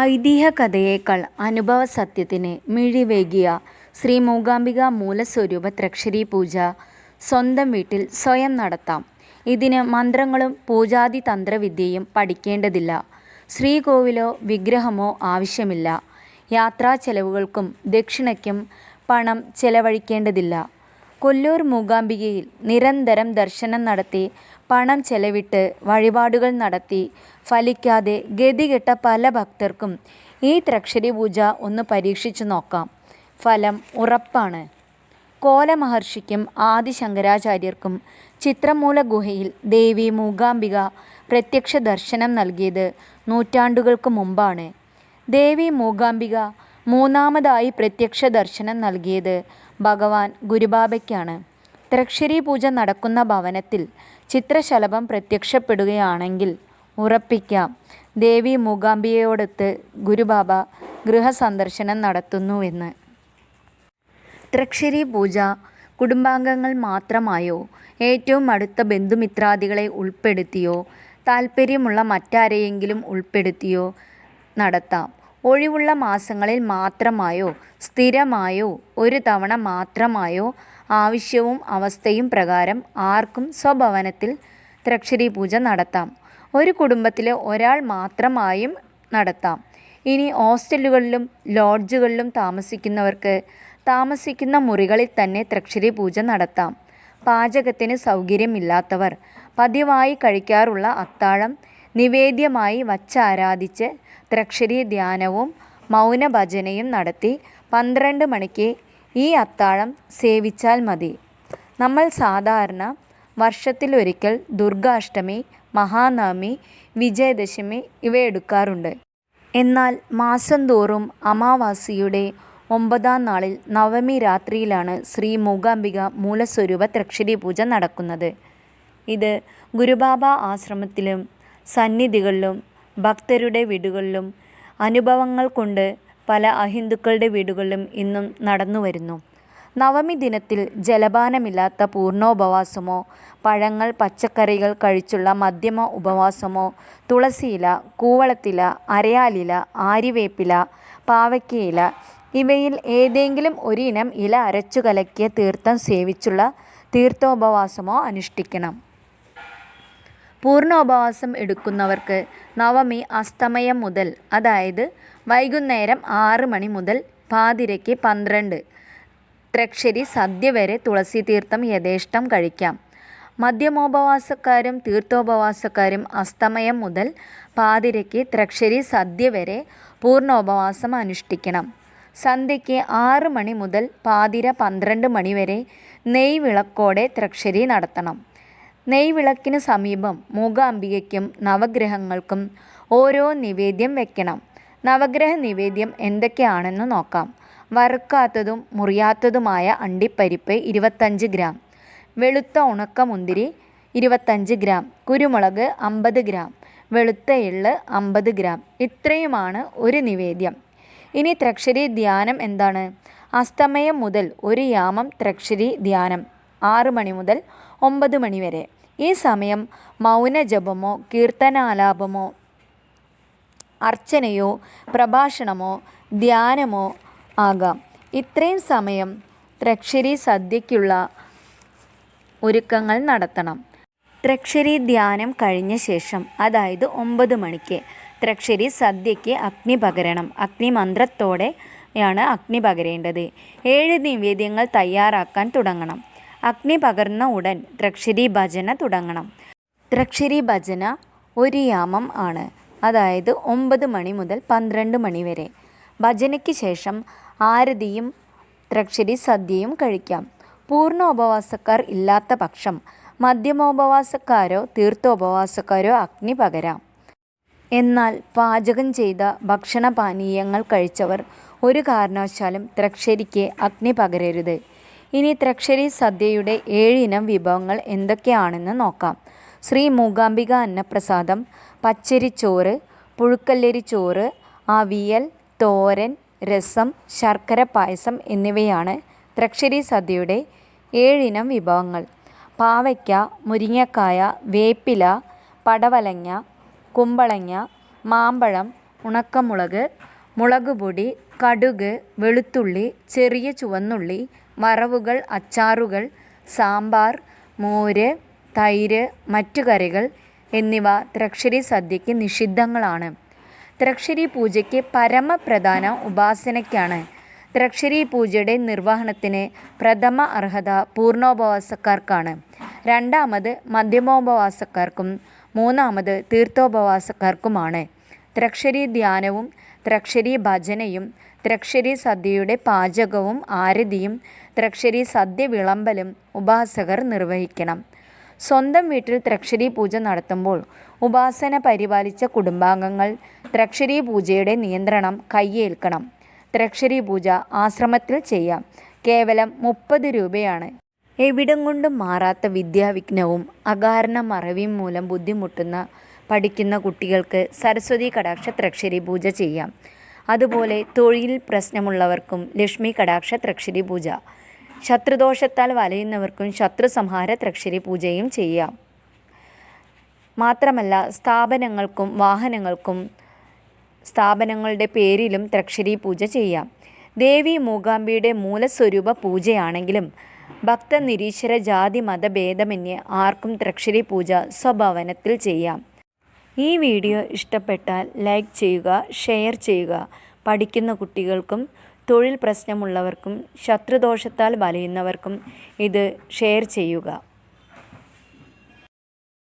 ഐതിഹ്യകഥയേക്കാൾ അനുഭവസത്യത്തിന് മിഴിവേകിയ ശ്രീ മൂകാംബിക മൂലസ്വരൂപ ത്രക്ഷരി പൂജ സ്വന്തം വീട്ടിൽ സ്വയം നടത്താം. ഇതിന് മന്ത്രങ്ങളും പൂജാതി തന്ത്രവിദ്യയും പഠിക്കേണ്ടതില്ല. ശ്രീകോവിലോ വിഗ്രഹമോ ആവശ്യമില്ല. യാത്രാ ചെലവുകൾക്കും ദക്ഷിണയ്ക്കും പണം ചെലവഴിക്കേണ്ടതില്ല. കൊല്ലൂർ മൂകാംബികയിൽ നിരന്തരം ദർശനം നടത്തി പണം ചെലവിട്ട് വഴിപാടുകൾ നടത്തി ഫലിക്കാതെ ഗതികെട്ട പല ഭക്തർക്കും ഈ ത്രക്ഷരി പൂജ ഒന്ന് പരീക്ഷിച്ചു നോക്കാം. ഫലം ഉറപ്പാണ്. കോലമഹർഷിക്കും ആദിശങ്കരാചാര്യർക്കും ചിത്രമൂല ഗുഹയിൽ ദേവി മൂകാംബിക പ്രത്യക്ഷ ദർശനം നൽകിയത് നൂറ്റാണ്ടുകൾക്ക് മുമ്പാണ്. ദേവി മൂകാംബിക മൂന്നാമതായി പ്രത്യക്ഷ ദർശനം നൽകിയത് ഭഗവാൻ ഗുരുബാബയ്ക്കാണ്. ത്രക്ഷരി പൂജ നടക്കുന്ന ഭവനത്തിൽ ചിത്രശലഭം പ്രത്യക്ഷപ്പെടുകയാണെങ്കിൽ ഉറപ്പിക്കാം ദേവി മൂകാംബികയോടൊത്ത് ഗുരുബാബ ഗൃഹസന്ദർശനം നടത്തുന്നുവെന്ന്. ത്രക്ഷരി പൂജ കുടുംബാംഗങ്ങൾ മാത്രമായോ ഏറ്റവും അടുത്ത ബന്ധുമിത്രാദികളെ ഉൾപ്പെടുത്തിയോ താൽപ്പര്യമുള്ള മറ്റാരെയെങ്കിലും ഉൾപ്പെടുത്തിയോ നടത്താം. ഒഴിവുള്ള മാസങ്ങളിൽ മാത്രമായോ സ്ഥിരമായോ ഒരു തവണ മാത്രമായോ ആവശ്യവും അവസ്ഥയും പ്രകാരം ആർക്കും സ്വഭവനത്തിൽ ത്രക്ഷരീ പൂജ നടത്താം. ഒരു കുടുംബത്തിലെ ഒരാൾ മാത്രമായും നടത്താം. ഇനി ഹോസ്റ്റലുകളിലും ലോഡ്ജുകളിലും താമസിക്കുന്നവർക്ക് താമസിക്കുന്ന മുറികളിൽ തന്നെ ത്രക്ഷരി പൂജ നടത്താം. പാചകത്തിന് സൗകര്യമില്ലാത്തവർ പതിവായി കഴിക്കാറുള്ള അത്താഴം നിവേദ്യമായി വച്ചാരാധിച്ച് ത്രക്ഷരീ ധ്യാനവും മൗനഭജനയും നടത്തി പന്ത്രണ്ട് മണിക്ക് ഈ അത്താഴം സേവിച്ചാൽ മതി. നമ്മൾ സാധാരണ വർഷത്തിലൊരിക്കൽ ദുർഗാഷ്ടമി മഹാനവമി, വിജയദശമി ഇവയെടുക്കാറുണ്ട്. എന്നാൽ മാസം തോറും അമാവാസിയുടെ ഒമ്പതാം നാളിൽ നവമി രാത്രിയിലാണ് ശ്രീ മൂകാംബിക മൂലസ്വരൂപ ത്രക്ഷരി പൂജ നടക്കുന്നത്. ഇത് ഗുരുബാബ ആശ്രമത്തിലും സന്നിധികളിലും ഭക്തരുടെ വീടുകളിലും അനുഭവങ്ങൾ കൊണ്ട് പല അഹിന്ദുക്കളുടെ വീടുകളിലും ഇന്നും നടന്നു വരുന്നു നവമി ദിനത്തിൽ ജലപാനമില്ലാത്ത പൂർണോപവാസമോ പഴങ്ങൾ പച്ചക്കറികൾ കഴിച്ചുള്ള മധ്യമ ഉപവാസമോ തുളസിയില, കൂവളത്തില, അരയാലില, ആരിവേപ്പില പാവയ്ക്കയില ഇവയിൽ ഏതെങ്കിലും ഒരിനം ഇല അരച്ചു കലക്കിയ തീർത്ഥം സേവിച്ചുള്ള തീർത്ഥോപവാസമോ അനുഷ്ഠിക്കണം. പൂർണോപവാസം എടുക്കുന്നവർക്ക് നവമി അസ്തമയം മുതൽ അതായത് വൈകുന്നേരം ആറ് മണി മുതൽ പാതിരയ്ക്ക് പന്ത്രണ്ട് ത്രക്ഷരി സദ്യ വരെ തുളസി തീർത്ഥം യഥേഷ്ടം കഴിക്കാം. മധ്യമോപവാസക്കാരും തീർത്ഥോപവാസക്കാരും അസ്തമയം മുതൽ പാതിരയ്ക്ക് ത്രക്ഷരി സദ്യ വരെ പൂർണോപവാസം അനുഷ്ഠിക്കണം. സന്ധ്യയ്ക്ക് ആറ് മണി മുതൽ പാതിര പന്ത്രണ്ട് മണിവരെ നെയ്വിളക്കോടെ ത്രക്ഷരി നടത്തണം. നെയ്വിളക്കിന് സമീപം മൂകാംബികയ്ക്കും നവഗ്രഹങ്ങൾക്കും ഓരോ നിവേദ്യം വെക്കണം. നവഗ്രഹ നിവേദ്യം എന്തൊക്കെയാണെന്ന് നോക്കാം. വറുക്കാത്തതും മുറിയാത്തതുമായ അണ്ടിപ്പരിപ്പ് ഇരുപത്തഞ്ച് ഗ്രാം. വെളുത്ത ഉണക്കമുന്തിരി ഇരുപത്തഞ്ച് ഗ്രാം. കുരുമുളക് അമ്പത് ഗ്രാം. വെളുത്ത എള്ള് അമ്പത് ഗ്രാം. ഇത്രയുമാണ് ഒരു നിവേദ്യം. ഇനി ത്രക്ഷരി ധ്യാനം എന്താണ്? അസ്തമയം മുതൽ ഒരു യാമം ത്രക്ഷരി ധ്യാനം ആറ് മണി മുതൽ ഒമ്പത് മണി വരെ. ഈ സമയം മൗനജപമോ കീർത്തനാലാപമോ അർച്ചനയോ പ്രഭാഷണമോ ധ്യാനമോ ആകാം. ഇത്രയും സമയം ത്രക്ഷരി സദ്യയ്ക്കുള്ള ഒരുക്കങ്ങൾ നടത്തണം. ത്രക്ഷരി ധ്യാനം കഴിഞ്ഞ ശേഷം അതായത് ഒമ്പത് മണിക്ക് ത്രക്ഷരി സദ്യയ്ക്ക് അഗ്നി പകരണം. അഗ്നിമന്ത്രത്തോടെയാണ് അഗ്നി പകരേണ്ടത്. ഏഴ് നിവേദ്യങ്ങൾ തയ്യാറാക്കാൻ തുടങ്ങണം. അഗ്നി പകർന്ന ഉടൻ ദ്രക്ഷരി ഭജന തുടങ്ങണം. ദ്രക്ഷരി ഭജന ഒരു യാമം ആണ്. അതായത് ഒമ്പത് മണി മുതൽ പന്ത്രണ്ട് മണി വരെ. ഭജനയ്ക്ക് ശേഷം ആരതിയും ദ്രക്ഷരി സദ്യയും കഴിക്കാം. പൂർണ ഉപവാസക്കാർ ഇല്ലാത്ത പക്ഷം മധ്യമോപവാസക്കാരോ തീർത്ഥോപവാസക്കാരോ അഗ്നി പകരാം. എന്നാൽ പാചകം ചെയ്ത ഭക്ഷണപാനീയങ്ങൾ കഴിച്ചവർ ഒരു കാരണവശാലും ദ്രക്ഷരിക്ക് അഗ്നി പകരരുത്. ഇനി ത്രക്ഷരി സദ്യയുടെ ഏഴിനം വിഭവങ്ങൾ എന്തൊക്കെയാണെന്ന് നോക്കാം. ശ്രീ മൂകാംബിക അന്നപ്രസാദം, പച്ചരിച്ചോറ്, പുഴുക്കല്ലരിച്ചോറ് അവിയൽ, തോരൻ, രസം, ശർക്കര പായസം എന്നിവയാണ് ത്രക്ഷരി സദ്യയുടെ ഏഴിനം വിഭവങ്ങൾ. പാവയ്ക്ക, മുരിങ്ങക്കായ, വേപ്പില, പടവലങ്ങ, കുമ്പളങ്ങ, മാമ്പഴം, ഉണക്കമുളക് മുളക് പൊടി കടുക് വെളുത്തുള്ളി ചെറിയ ചുവന്നുള്ളി വറവുകൾ അച്ചാറുകൾ സാമ്പാർ മോര് തൈര് മറ്റു കറികൾ എന്നിവ ത്രക്ഷരി സദ്യയ്ക്ക് നിഷിദ്ധങ്ങളാണ്. ത്രക്ഷരി പൂജയ്ക്ക് പരമപ്രധാന ഉപാസനയ്ക്കാണ്. ത്രക്ഷരി പൂജയുടെ നിർവഹണത്തിന് പ്രഥമ അർഹത പൂർണോപവാസക്കാർക്കാണ് രണ്ടാമത് മധ്യമോപവാസക്കാർക്കും മൂന്നാമത് തീർത്ഥോപവാസക്കാർക്കുമാണ്. തൃശ്ശരി ധ്യാനവും ത്രക്ഷരി ഭജനയും ത്രക്ഷരി സദ്യയുടെ പാചകവും ആരതിയും ത്രക്ഷരി സദ്യ വിളമ്പലും ഉപാസകർ നിർവഹിക്കണം. സ്വന്തം വീട്ടിൽ ത്രക്ഷരി പൂജ നടത്തുമ്പോൾ ഉപാസന പരിപാലിച്ച കുടുംബാംഗങ്ങൾ ത്രക്ഷരി പൂജയുടെ നിയന്ത്രണം കയ്യേൽക്കണം. ത്രക്ഷരി പൂജ ആശ്രമത്തിൽ ചെയ്യാം. കേവലം മുപ്പത് രൂപയാണ്. എവിടം കൊണ്ടും മാറാത്ത വിദ്യാവിഘ്നവും അകാരണ മറവിയും മൂലം ബുദ്ധിമുട്ടുന്ന പഠിക്കുന്ന കുട്ടികൾക്ക് സരസ്വതി കടാക്ഷ ത്രക്ഷരി പൂജ ചെയ്യാം. അതുപോലെ തൊഴിൽ പ്രശ്നമുള്ളവർക്കും ലക്ഷ്മി കടാക്ഷ ത്രക്ഷരി പൂജ. ശത്രുദോഷത്താൽ വലയുന്നവർക്കും ശത്രു സംഹാര ത്രക്ഷരി പൂജയും ചെയ്യാം. മാത്രമല്ല സ്ഥാപനങ്ങൾക്കും വാഹനങ്ങൾക്കും സ്ഥാപനങ്ങളുടെ പേരിലും ത്രക്ഷരി പൂജ ചെയ്യാം. ദേവി മൂകാംബിയുടെ മൂലസ്വരൂപ പൂജയാണെങ്കിലും ഭക്ത നിരീശ്വര ജാതി മതഭേദമന്യേ ആർക്കും ത്രക്ഷരി പൂജ സ്വഭവനത്തിൽ ചെയ്യാം. ഈ വീഡിയോ ഇഷ്ടപ്പെട്ടാൽ ലൈക്ക് ചെയ്യുക ഷെയർ ചെയ്യുക. പഠിക്കുന്ന കുട്ടികൾക്കും തൊഴിൽ പ്രശ്നമുള്ളവർക്കും ശത്രുദോഷത്താൽ വലയുന്നവർക്കും ഇത് ഷെയർ ചെയ്യുക.